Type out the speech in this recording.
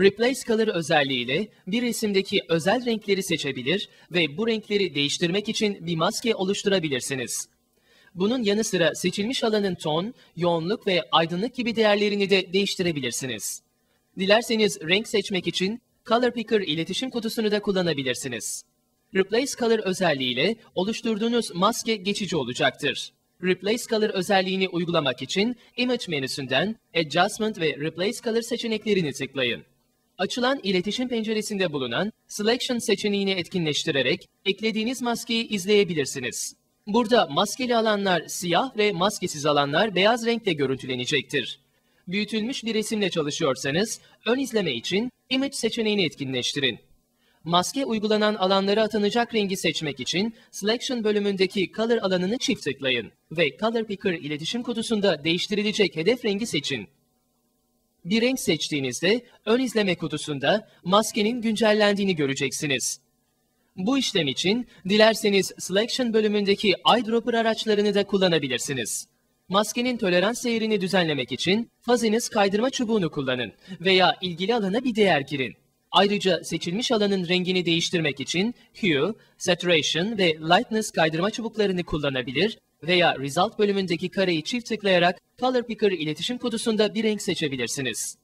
Replace Color özelliğiyle bir resimdeki özel renkleri seçebilir ve bu renkleri değiştirmek için bir maske oluşturabilirsiniz. Bunun yanı sıra seçilmiş alanın ton, yoğunluk ve aydınlık gibi değerlerini de değiştirebilirsiniz. Dilerseniz renk seçmek için Color Picker iletişim kutusunu da kullanabilirsiniz. Replace Color özelliğiyle oluşturduğunuz maske geçici olacaktır. Replace Color özelliğini uygulamak için Image menüsünden Adjustment ve Replace Color seçeneklerini tıklayın. Açılan iletişim penceresinde bulunan Selection seçeneğini etkinleştirerek eklediğiniz maskeyi izleyebilirsiniz. Burada maskeli alanlar siyah ve maskesiz alanlar beyaz renkle görüntülenecektir. Büyütülmüş bir resimle çalışıyorsanız ön izleme için Image seçeneğini etkinleştirin. Maske uygulanan alanlara atanacak rengi seçmek için Selection bölümündeki Color alanını çift tıklayın ve Color Picker iletişim kutusunda değiştirilecek hedef rengi seçin. Bir renk seçtiğinizde ön izleme kutusunda maskenin güncellendiğini göreceksiniz. Bu işlem için dilerseniz Selection bölümündeki eyedropper araçlarını da kullanabilirsiniz. Maskenin tolerans değerini düzenlemek için faziniz kaydırma çubuğunu kullanın veya ilgili alana bir değer girin. Ayrıca seçilmiş alanın rengini değiştirmek için Hue, Saturation ve Lightness kaydırma çubuklarını kullanabilir veya Result bölümündeki kareyi çift tıklayarak Color Picker iletişim kutusunda bir renk seçebilirsiniz.